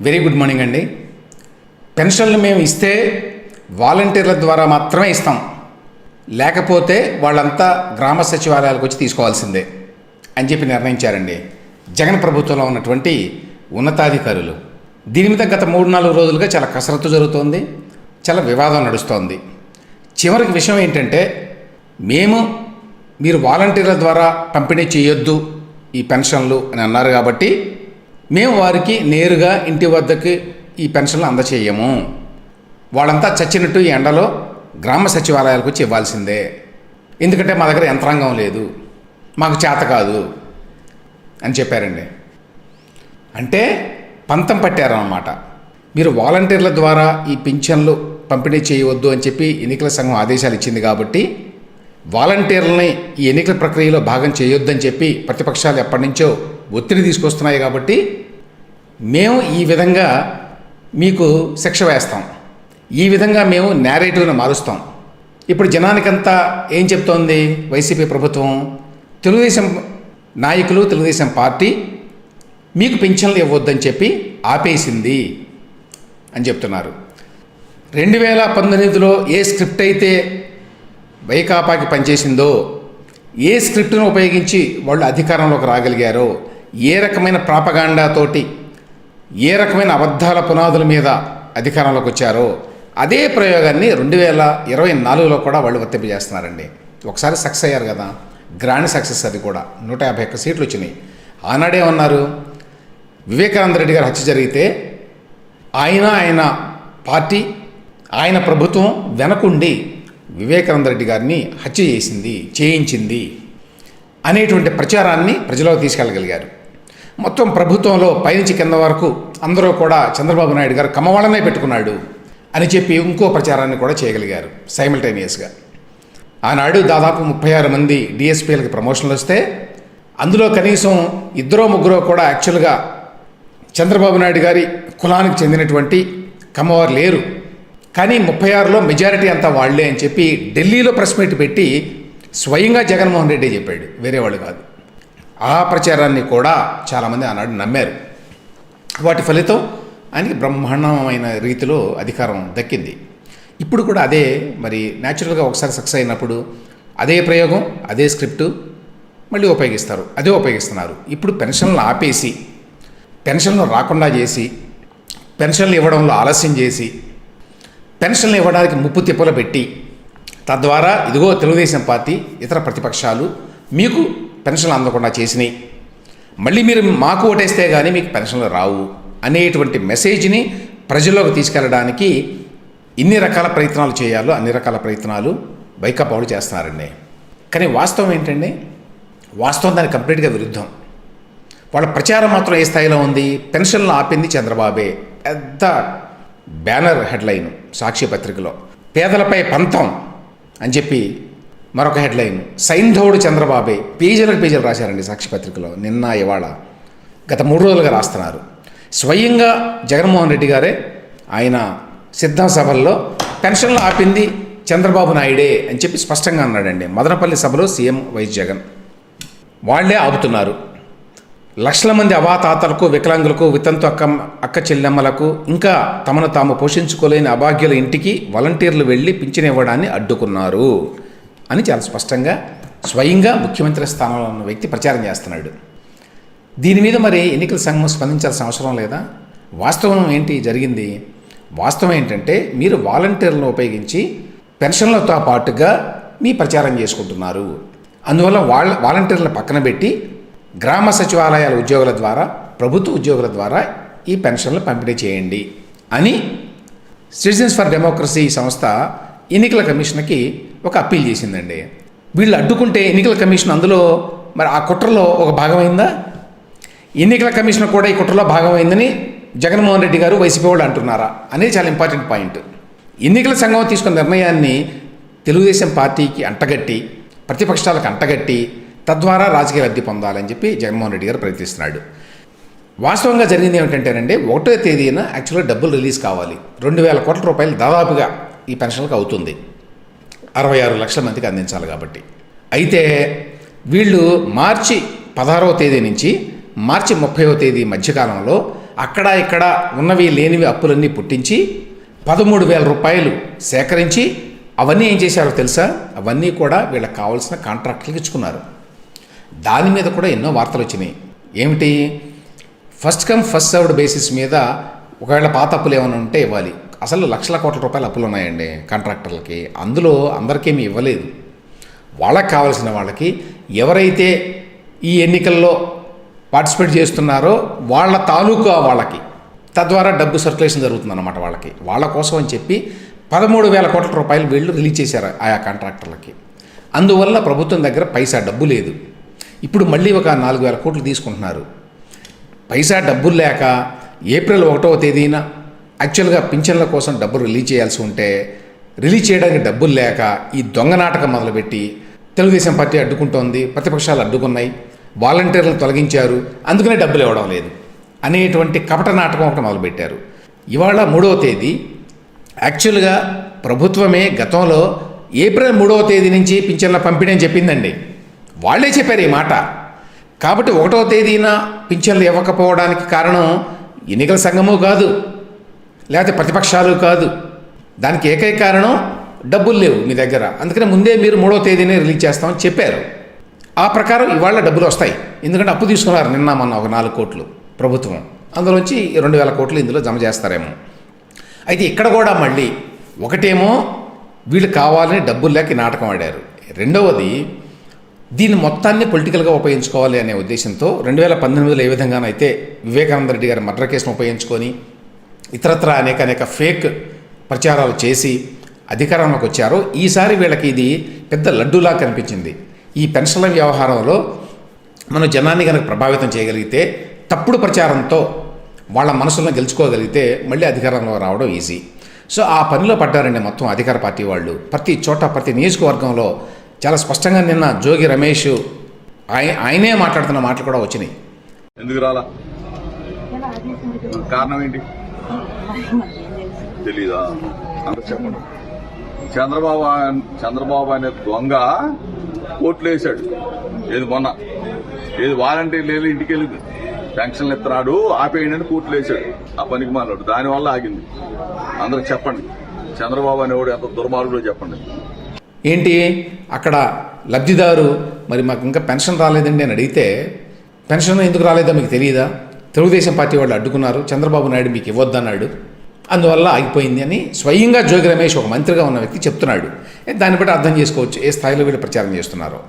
Very good morning అండి. పెన్షన్లు మేము ఇస్తే వాలంటీర్ల ద్వారా మాత్రమే ఇస్తాం. లేకపోతే వాళ్ళంతా గ్రామ సచివాలయాలకు వచ్చి తీసుకోవాల్సిందే అని చెప్పి నిర్ణయించారండి. జగన్ ప్రభుత్వంలో ఉన్నటువంటి ఉన్నతాధికారులు. దీని మీద గత మూడు నాలుగు రోజులుగా చాలా కసరత్తు జరుగుతోంది. చాలా వివాదం నడుస్తోంది. చివరికి విషయం ఏంటంటే మేము మీరు వాలంటీర్ల ద్వారా పంపిణీ చేయొద్దు ఈ పెన్షన్లు అని అన్నారు కాబట్టి మేము వారికి నేరుగా ఇంటి వద్దకు ఈ పెన్షన్లు అందచేయము. వాళ్ళంతా చచ్చినట్టు ఈ ఎండలో గ్రామ సచివాలయాలకు వచ్చి ఇవ్వాల్సిందే. ఎందుకంటే మా దగ్గర యంత్రాంగం లేదు. మాకు చేత కాదు అని చెప్పారండి. అంటే పంతం పట్టారన్నమాట. మీరు వాలంటీర్ల ద్వారా ఈ పింఛన్లు పంపిణీ చేయవద్దు అని చెప్పి ఎన్నికల సంఘం ఆదేశాలు ఇచ్చింది కాబట్టి వాలంటీర్లని ఈ ఎన్నికల ప్రక్రియలో భాగం చేయొద్దని చెప్పి ప్రతిపక్షాలు ఎప్పటి నుంచో ఒత్తిడి తీసుకొస్తున్నాయి కాబట్టి మేము ఈ విధంగా మీకు శిక్ష వేస్తాం. ఈ విధంగా మేము నేరేటివ్ను మారుస్తాం. ఇప్పుడు జనానికంతా ఏం చెప్తోంది? వైసీపీ ప్రభుత్వం తెలుగుదేశం నాయకులు తెలుగుదేశం పార్టీ మీకు పింఛన్లు ఇవ్వద్దని చెప్పి ఆపేసింది అని చెప్తున్నారు. రెండు వేల పంతొమ్మిదిలో ఏ స్క్రిప్ట్ అయితే వైకాపాకి పనిచేసిందో ఏ స్క్రిప్ట్ను ఉపయోగించి వాళ్ళు అధికారంలోకి రాగలిగారో ఏ రకమైన ప్రాపగాండాతోటి ఏ రకమైన అబద్ధాల పునాదుల మీద అధికారంలోకి వచ్చారో అదే ప్రయోగాన్ని రెండు వేల ఇరవై నాలుగులో కూడా వాళ్ళు వర్తింపజేస్తున్నారండి. ఒకసారి సక్సెస్ అయ్యారు కదా. గ్రాండ్ సక్సెస్ అది కూడా. నూట యాభై ఒక్క సీట్లు వచ్చినాయి. ఆనాడే ఉన్నారు వివేకానంద రెడ్డి గారు హత్య జరిగితే ఆయన ఆయన పార్టీ ఆయన ప్రభుత్వం వెనకుండి వివేకానంద రెడ్డి గారిని హత్య చేసింది చేయించింది అనేటువంటి ప్రచారాన్ని ప్రజలకు తీసుకెళ్ళగలిగారు. మొత్తం ప్రభుత్వంలో పైనుంచి కింద వరకు అందరూ కూడా చంద్రబాబు నాయుడు గారు కమ్మవాళ్ళనే పెట్టుకున్నాడు అని చెప్పి ఇంకో ప్రచారాన్ని కూడా చేయగలిగారు సైమిల్టేనియస్గా. ఆనాడు దాదాపు ముప్పై ఆరు మంది డిఎస్పీలకి ప్రమోషన్లు వస్తే అందులో కనీసం ఇద్దరో ముగ్గురో కూడా యాక్చువల్గా చంద్రబాబు నాయుడు గారి కులానికి చెందినటువంటి కమ్మవారు లేరు. కానీ ముప్పై ఆరులో మెజారిటీ అంతా వాళ్ళే అని చెప్పి ఢిల్లీలో ప్రెస్ మీట్ పెట్టి స్వయంగా జగన్మోహన్ రెడ్డి చెప్పాడు. వేరే వాళ్ళు కాదు. ఆ ప్రచారాన్ని కూడా చాలామంది ఆనాడు నమ్మారు. వాటి ఫలితం ఆయనకి బ్రహ్మాండమైన రీతిలో అధికారం దక్కింది. ఇప్పుడు కూడా అదే మరి న్యాచురల్గా ఒకసారి సక్సెస్ అయినప్పుడు అదే ప్రయోగం అదే స్క్రిప్టు మళ్ళీ ఉపయోగిస్తారు అదే ఉపయోగిస్తున్నారు. ఇప్పుడు పెన్షన్లు ఆపేసి పెన్షన్లు రాకుండా చేసి పెన్షన్లు ఇవ్వడంలో ఆలస్యం చేసి పెన్షన్లు ఇవ్వడానికి ముప్పు తిప్పలు పెట్టి తద్వారా ఇదిగో తెలుగుదేశం పార్టీ ఇతర ప్రతిపక్షాలు మీకు పెన్షన్లు అందకుండా చేసినాయి. మళ్ళీ మీరు మాకు ఓటేస్తే కానీ మీకు పెన్షన్లు రావు అనేటువంటి మెసేజ్ని ప్రజల్లోకి తీసుకెళ్ళడానికి ఇన్ని రకాల ప్రయత్నాలు చేయాలో అన్ని రకాల ప్రయత్నాలు వైకాపా వాళ్ళు చేస్తున్నారండి. కానీ వాస్తవం ఏంటండి? వాస్తవం దానికి కంప్లీట్గా విరుద్ధం. వాళ్ళ ప్రచారం మాత్రం ఏ స్థాయిలో ఉంది? పెన్షన్లు ఆపింది చంద్రబాబే. పెద్ద బ్యానర్ హెడ్లైన్ సాక్షి పత్రికలో. పేదలపై పంతం అని చెప్పి మరొక హెడ్లైన్. సైంధవుడు చంద్రబాబే పేజీలకు పేజీలు రాశారండి సాక్షిపత్రికలో నిన్న ఇవాళ. గత మూడు రోజులుగా రాస్తున్నారు. స్వయంగా జగన్మోహన్ రెడ్డి గారే ఆయన సిద్ధం సభల్లో పెన్షన్లు ఆపింది చంద్రబాబు నాయుడే అని చెప్పి స్పష్టంగా అన్నాడండి. మదనపల్లి సభలో సీఎం వైఎస్ జగన్. వాళ్ళే ఆపుతున్నారు. లక్షల మంది అవాతాతలకు వికలాంగులకు వితంతు అక్క అక్క చెల్లెమ్మలకు ఇంకా తమను తాము పోషించుకోలేని అభాగ్యుల ఇంటికి వాలంటీర్లు వెళ్ళి పింఛన్ ఇవ్వడాన్ని అడ్డుకున్నారు. అని చాలా స్పష్టంగా స్వయంగా ముఖ్యమంత్రి స్థానంలో ఉన్న వ్యక్తి ప్రచారం చేస్తున్నాడు. దీని మీద మరి ఎన్నికల సంఘం స్పందించాల్సిన అవసరం లేదా? వాస్తవం ఏంటి? జరిగింది. వాస్తవం ఏంటంటే మీరు వాలంటీర్లను ఉపయోగించి పెన్షన్లతో పాటుగా మీ ప్రచారం చేసుకుంటున్నారు. అందువల్ల వాళ్ళ వాలంటీర్లను పక్కన పెట్టి గ్రామ సచివాలయాల ఉద్యోగుల ద్వారా ప్రభుత్వ ఉద్యోగుల ద్వారా ఈ పెన్షన్లు పంపిణీ చేయండి అని సిటిజన్స్ ఫర్ డెమోక్రసీ సంస్థ ఎన్నికల కమిషన్కి ఒక అప్పీల్ చేసిందండి. వీళ్ళు అడ్డుకుంటే ఎన్నికల కమిషన్ అందులో మరి ఆ కుట్రలో ఒక భాగమైందా? ఎన్నికల కమిషన్ కూడా ఈ కుట్రలో భాగమైందని జగన్మోహన్ రెడ్డి గారు వైసీపీ వాళ్ళు అంటున్నారా? అనేది చాలా ఇంపార్టెంట్ పాయింట్. ఎన్నికల సంఘం తీసుకున్న నిర్ణయాన్ని తెలుగుదేశం పార్టీకి అంటగట్టి ప్రతిపక్షాలకు అంటగట్టి తద్వారా రాజకీయ లబ్ధి పొందాలని చెప్పి జగన్మోహన్ రెడ్డి గారు ప్రయత్నిస్తున్నాడు. వాస్తవంగా జరిగింది ఏమిటంటేనండి ఒకటో తేదీన యాక్చువల్గా డబ్బులు రిలీజ్ కావాలి. రెండు వేల కోట్ల రూపాయలు దాదాపుగా ఈ పెన్షన్లకు అవుతుంది. అరవై ఆరు లక్షల మందికి అందించాలి కాబట్టి. అయితే వీళ్ళు మార్చి పదహారవ తేదీ నుంచి మార్చి ముప్పైవ తేదీ మధ్యకాలంలో అక్కడ ఇక్కడ ఉన్నవి లేనివి అప్పులన్నీ పుట్టించి పదమూడు వేల రూపాయలు సేకరించి అవన్నీ ఏం చేశారో తెలుసా? అవన్నీ కూడా వీళ్ళకి కావాల్సిన కాంట్రాక్టులకు ఇచ్చుకున్నారు. దాని మీద కూడా ఎన్నో వార్తలు వచ్చినాయి. ఏమిటి? First come first served basis మీద ఒకవేళ పాత అప్పులు ఏమైనా ఉంటే ఇవ్వాలి. అసలు లక్షల కోట్ల రూపాయల అప్పులు ఉన్నాయండి కాంట్రాక్టర్లకి. అందులో అందరికేమీ ఇవ్వలేదు. వాళ్ళకి కావాల్సిన వాళ్ళకి ఎవరైతే ఈ ఎన్నికల్లో పార్టిసిపేట్ చేస్తున్నారో వాళ్ళ తాలూకా వాళ్ళకి తద్వారా డబ్బు సర్క్యులేషన్ జరుగుతుందన్నమాట వాళ్ళకి. వాళ్ళ కోసం అని చెప్పి పదమూడు వేల కోట్ల రూపాయలు వీళ్ళు రిలీజ్ చేశారు ఆయా కాంట్రాక్టర్లకి. అందువల్ల ప్రభుత్వం దగ్గర పైసా డబ్బు లేదు. ఇప్పుడు మళ్ళీ ఒక నాలుగు వేల కోట్లు తీసుకుంటున్నారు. పైసా డబ్బులు లేక ఏప్రిల్ ఒకటవ తేదీన యాక్చువల్గా పింఛన్ల కోసం డబ్బులు రిలీజ్ చేయాల్సి ఉంటే రిలీజ్ చేయడానికి డబ్బులు లేక ఈ దొంగ నాటకం మొదలుపెట్టి తెలుగుదేశం పార్టీ అడ్డుకుంటోంది ప్రతిపక్షాలు అడ్డుకున్నాయి వాలంటీర్లు తొలగించారు అందుకనే డబ్బులు ఇవ్వడం లేదు అనేటువంటి కపట నాటకం ఒకటి మొదలుపెట్టారు. ఇవాళ మూడవ తేదీ. యాక్చువల్గా ప్రభుత్వమే గతంలో ఏప్రిల్ మూడవ తేదీ నుంచి పింఛన్ల పంపిణీ అని చెప్పిందండి. వాళ్ళే చెప్పారు ఈ మాట. కాబట్టి ఒకటో తేదీన పింఛన్లు ఇవ్వకపోవడానికి కారణం ఎన్నికల సంఘము కాదు. లేకపోతే ప్రతిపక్షాలు కాదు. దానికి ఏకైక కారణం డబ్బులు లేవు మీ దగ్గర. అందుకనే ముందే మీరు మూడో తేదీనే రిలీజ్ చేస్తామని చెప్పారు. ఆ ప్రకారం ఇవాళ డబ్బులు వస్తాయి. ఎందుకంటే అప్పు తీసుకున్నారు నిన్న మొన్న ఒక నాలుగు కోట్లు ప్రభుత్వం. అందులోంచి రెండు వేల కోట్లు ఇందులో జమ చేస్తారేమో. అయితే ఇక్కడ కూడా మళ్ళీ ఒకటేమో వీళ్ళు కావాలని డబ్బులు లేక నాటకం ఆడారు. రెండవది దీన్ని మొత్తాన్ని పొలిటికల్గా ఉపయోగించుకోవాలి అనే ఉద్దేశంతో రెండు వేల పంతొమ్మిదిలో ఏ విధంగానైతే వివేకానంద రెడ్డి గారి మర్డర్ కేసును ఉపయోగించుకొని ఇతరత్ర అనేక అనేక ఫేక్ ప్రచారాలు చేసి అధికారంలోకి వచ్చారో. ఈసారి వీళ్ళకి ఇది పెద్ద లడ్డూలా కనిపించింది. ఈ పెన్షన్ల వ్యవహారంలో మనం జనాన్ని కనుక ప్రభావితం చేయగలిగితే తప్పుడు ప్రచారంతో వాళ్ళ మనసులను గెలుచుకోగలిగితే మళ్ళీ అధికారంలో రావడం ఈజీ. సో ఆ పనిలో పడ్డారండి మొత్తం అధికార పార్టీ వాళ్ళు. ప్రతి చోట ప్రతి నియోజకవర్గంలో చాలా స్పష్టంగా నిన్న జోగి రమేష్ ఆయ ఆయనే మాట్లాడుతున్న మాటలు కూడా వచ్చినాయి. ఎందుకు రాలా? కారణం ఏంటి? తెలీదా? అంత చెప్పండి. చంద్రబాబు చంద్రబాబు అనే దొంగ కోట్లు వేశాడు ఏది మొన్న? ఏది వాలంటీర్ లేదు ఇంటికి వెళ్ళి పెన్షన్లు ఇస్తున్నాడు ఆపేయండి అని కోట్లు వేశాడు ఆ పనికి మానాడు దానివల్ల ఆగింది. అందరూ చెప్పండి. చంద్రబాబు అనేవాడు ఎంత దుర్మార్గుడో చెప్పండి. ఏంటి? అక్కడ లబ్ధిదారు మరి మాకు ఇంకా పెన్షన్ రాలేదండి అని అడిగితే పెన్షన్ ఎందుకు రాలేదో మీకు తెలియదా? తెలుగుదేశం పార్టీ వాళ్ళు అడ్డుకున్నారు. చంద్రబాబు నాయుడు మీకు ఇవ్వద్దన్నాడు. అందువల్ల ఆగిపోయింది అని స్వయంగా జోగి రమేష్ ఒక మంత్రిగా ఉన్న వ్యక్తి చెప్తున్నాడు. దాన్ని బట్టి అర్థం చేసుకోవచ్చు ఏ స్థాయిలో వీళ్ళు ప్రచారం చేస్తున్నారో.